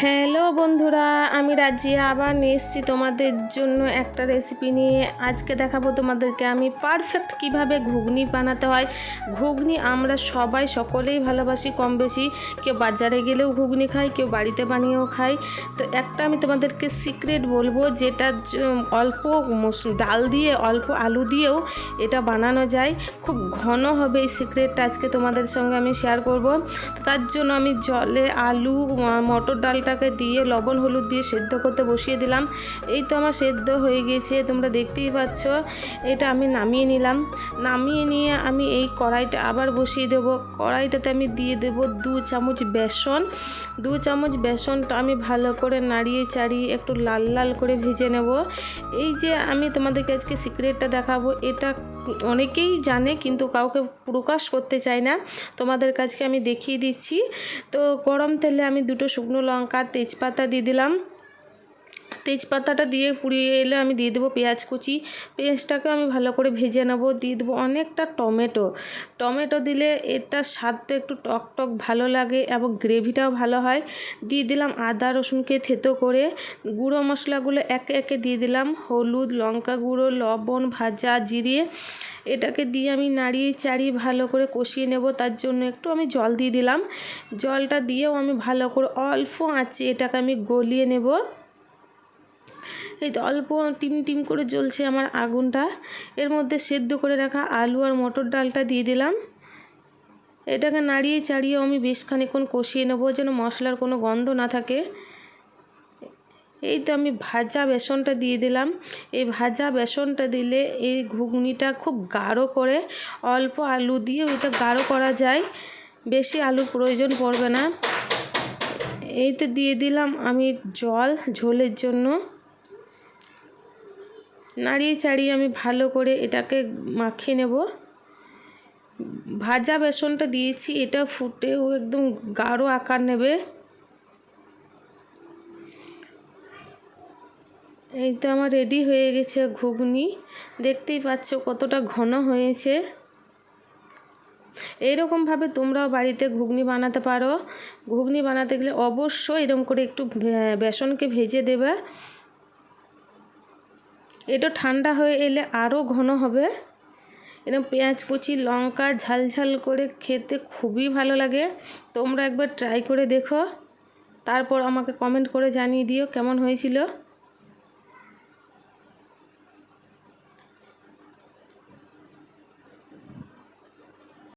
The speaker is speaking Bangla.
হ্যালো বন্ধুরা, আমি রাজিয়া আবার নিয়ে এসেছি তোমাদের জন্য একটা রেসিপি নিয়ে। আজকে দেখাবো তোমাদেরকে আমি পারফেক্ট কীভাবে ঘুগনি বানাতে হয়। ঘুগনি আমরা সবাই সকলেই ভালোবাসি কম বেশি। কেউ বাজারে গেলেও ঘুগনি খায় কেউ বাড়িতে বানিয়েও খায় তো একটা আমি তোমাদেরকে সিক্রেট বলব, যেটা অল্প ডাল দিয়ে, অল্প আলু দিয়েও এটা বানানো যায়। খুব ঘন হবে এই সিক্রেটটা আজকে তোমাদের সঙ্গে আমি শেয়ার করব। তো তার জন্য আমি জলে আলু মটর ডালটাকে দিয়ে লবণ হলুদ দিয়ে সেদ্ধ করতে বসিয়ে দিলাম। এই তো আমার সেদ্ধ হয়ে গেছে তোমরা দেখতেই পাচ্ছ। এটা আমি নামিয়ে নিলাম। নামিয়ে নিয়ে আমি এই কড়াইটা আবার বসিয়ে দেব। কড়াইটাতে আমি দিয়ে দেব দু চামচ বেসন। দু চামচ বেসনটা আমি ভালো করে নাড়িয়ে চাড়িয়ে একটু লাল লাল করে ভেজে নেব। এই যে আমি তোমাদেরকে আজকে সিক্রেটটা দেখাবো, এটা অনেকেই জানে কিন্তু কাউকে প্রকাশ করতে চায় না। তোমাদের কাছে আমি দেখিয়ে দিচ্ছি। তো গরম তেলে আমি দুটো শুকনো লঙ্কা, তেজপাতা দিয়ে দিলাম। তেজপাতাটা দিয়ে পুড়িয়ে এলে আমি দিয়ে দেবো পেঁয়াজ কুচি। পেঁয়াজটাকে আমি ভালো করে ভেজে নেব, দিয়ে দেবো অনেকটা টমেটো। টমেটো দিলে এটার স্বাদটা একটু টক টক ভালো লাগে এবং গ্রেভিটাও ভালো হয়। দিয়ে দিলাম আদা, রসুনকে থেতো করে গুঁড়ো মশলাগুলো একে একে দিয়ে দিলাম। হলুদ, লঙ্কা গুঁড়ো, লবণ, ভাজা, জিরে, এটাকে দিয়ে আমি নাড়িয়ে চাড়িয়ে ভালো করে কষিয়ে নেব। তার জন্য একটু আমি জল দিয়ে দিলাম। জলটা দিয়েও আমি ভালো করে অল্প আঁচে এটাকে আমি গলিয়ে নেব। এই তো অল্প টিম টিম করে জ্বলছে আমার আগুনটা। এর মধ্যে সেদ্ধ করে রাখা আলু আর মটর ডালটা দিয়ে দিলাম। এটাকে নাড়িয়ে চাড়িয়ে আমি বেশ খানিক্ষণ কষিয়ে নেব যেন মশলার কোনো গন্ধ না থাকে। এই তো আমি ভাজা বেসনটা দিয়ে দিলাম। এই ভাজা বেসনটা দিলে এই ঘুগনিটা খুব গাঢ় করে, অল্প আলু দিয়ে ওইটা গাঢ় করা যায়। বেশি আলুর প্রয়োজন পড়বে না। এই তো দিয়ে দিলাম আমি জল ঝোলের জন্য। নাড়িয়ে চাড়িয়ে আমি ভালো করে এটাকে মাখিয়ে নেব। ভাজা বেসনটা দিয়েছি, এটা ফুটেও একদম গাঢ় আকার নেবে। এই তো আমার রেডি হয়ে গেছে ঘুগনি। দেখতেই পাচ্ছ কতটা ঘন হয়েছে। এইরকমভাবে তোমরাও বাড়িতে ঘুগনি বানাতে পারো। ঘুগনি বানাতে গেলে অবশ্যই এরকম করে একটু বেসনকে ভেজে দেবে। এটা ঠান্ডা হয়ে এলে আরও ঘন হবে। এরকম পেঁয়াজ কুচি, লঙ্কা ঝাল ঝাল করে খেতে খুবই ভালো লাগে। তোমরা একবার ট্রাই করে দেখো। তারপর আমাকে কমেন্ট করে জানিয়ে দিও কেমন হয়েছিল।